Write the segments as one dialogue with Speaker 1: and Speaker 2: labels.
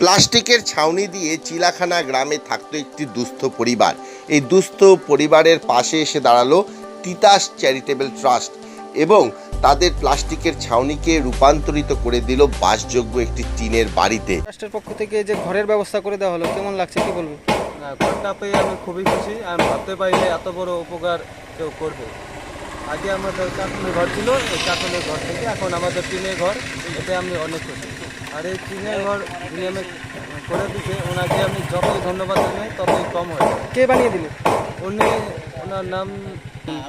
Speaker 1: প্লাস্টিকের ছাউনি দিয়ে চিলাখানা গ্রামে থাকতো একটি দুস্থ পরিবার। এই দুস্থ পরিবারের পাশে এসে দাঁড়াল তিতাস চ্যারিটেবল ট্রাস্ট এবং তাদের প্লাস্টিকের ছাউনিকে রূপান্তরিত করে দিল বাসযোগ্য একটি টিনের বাড়িতে।
Speaker 2: রাষ্ট্রের পক্ষ থেকে যে ঘরের ব্যবস্থা করে দেওয়া হলো কেমন লাগছে কি বলব
Speaker 3: না ঘরটা পেয়ে আমি খুবই খুশি। আমি ভাবতে পারি যে এত বড় উপকার কেউ করবে। আগে আমাদের কাঠনের ঘর ছিল এই কাঠনের ঘর থেকে এখন আমাদের টিনের ঘর এতে আমি অনেক খুশি। আর এই টিনের ঘর যিনি আমি করে দিতে ওনাকে আমি যতই ধন্যবাদ জানাই ততই কম হয়।
Speaker 2: কে বানিয়ে দিল?
Speaker 3: উনি ওনার নাম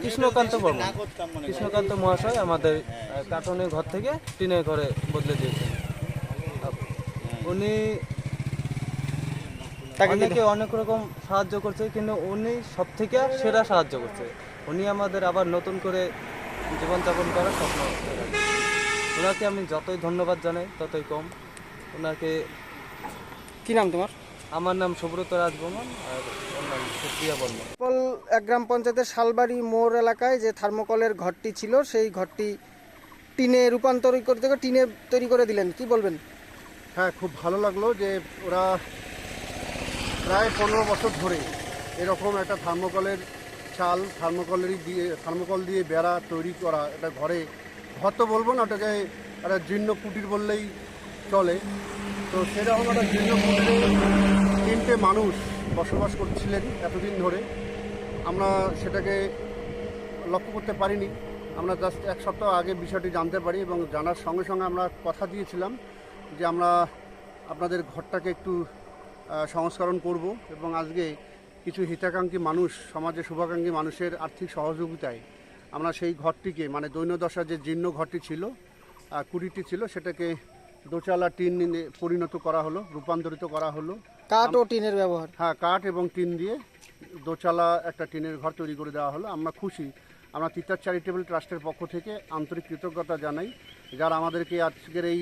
Speaker 3: কৃষ্ণকান্ত বর্মন। কৃষ্ণকান্ত মহাশয় আমাদের আহ, ঘর থেকে টিনের ঘরে বদলে দিয়েছেন উনি
Speaker 2: তাকে
Speaker 3: অনেকে অনেক রকম সাহায্য করছে কিন্তু উনি সব থেকে সেরা সাহায্য করছে। উনি আমাদের আবার নতুন করে জীবনযাপন করার স্বপ্ন। ওনাকে আমি যতই ধন্যবাদ জানাই ততই কম। ওনাকে
Speaker 2: কি নাম তোমার?
Speaker 3: আমার নাম সুব্রত রাজবর্মন আর ওর নাম সুপ্রিয়া বর্মন।
Speaker 2: পল এক গ্রাম পঞ্চায়েতের শালবাড়ি মোড় এলাকায় যে থার্মোকলের ঘরটি ছিল সেই ঘরটি টিনে রূপান্তরিত করতে টিনে তৈরি করে দিলেন। কি বলবেন?
Speaker 4: হ্যাঁ খুব ভালো লাগল যে ওরা প্রায় পনেরো বছর ধরে এরকম একটা থার্মোকলের চাল থার্মোকলেরই দিয়ে থার্মোকল দিয়ে বেড়া তৈরি করা এটা ঘরে ঘর তো বলব না, ওটাকে একটা জীর্ণ কুটির বললেই চলে। তো সেরকম একটা জীর্ণ কুটিরে তিনটে মানুষ বসবাস করছিলেন এতদিন ধরে। আমরা সেটাকে লক্ষ্য করতে পারিনি। আমরা জাস্ট এক সপ্তাহ আগে বিষয়টি জানতে পারি এবং জানার সঙ্গে সঙ্গে আমরা কথা দিয়েছিলাম যে আমরা আপনাদের ঘরটাকে একটু সংস্করণ করব এবং আজকে কিছু হিতাকাঙ্ক্ষী মানুষ, সমাজে শুভাকাঙ্ক্ষী মানুষের আর্থিক সহযোগিতায় আমরা সেই ঘরটিকে মানে দৈন্যদশা যে জীর্ণ ঘরটি ছিল কুড়িটি ছিল সেটাকে দোচালা টিন পরিণত করা হলো রূপান্তরিত করা হলো।
Speaker 2: কাঠ ও টিনের ব্যবহার?
Speaker 4: হ্যাঁ কাঠ এবং টিন দিয়ে দোচালা একটা টিনের ঘর তৈরি করে দেওয়া হলো। আমরা খুশি। আমরা তিতার চ্যারিটেবল ট্রাস্টের পক্ষ থেকে আন্তরিক কৃতজ্ঞতা জানাই যারা আমাদেরকে আজকের এই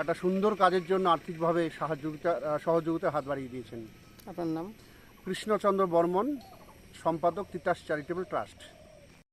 Speaker 4: একটা সুন্দর কাজের জন্য আর্থিকভাবে সাহায্যতা সহযোগিতা হাত বাড়িয়ে দিয়েছেন।
Speaker 2: আপনার নাম?
Speaker 4: কৃষ্ণচন্দ্র বর্মন সম্পাদক তিতাস চ্যারিটেবল ট্রাস্ট।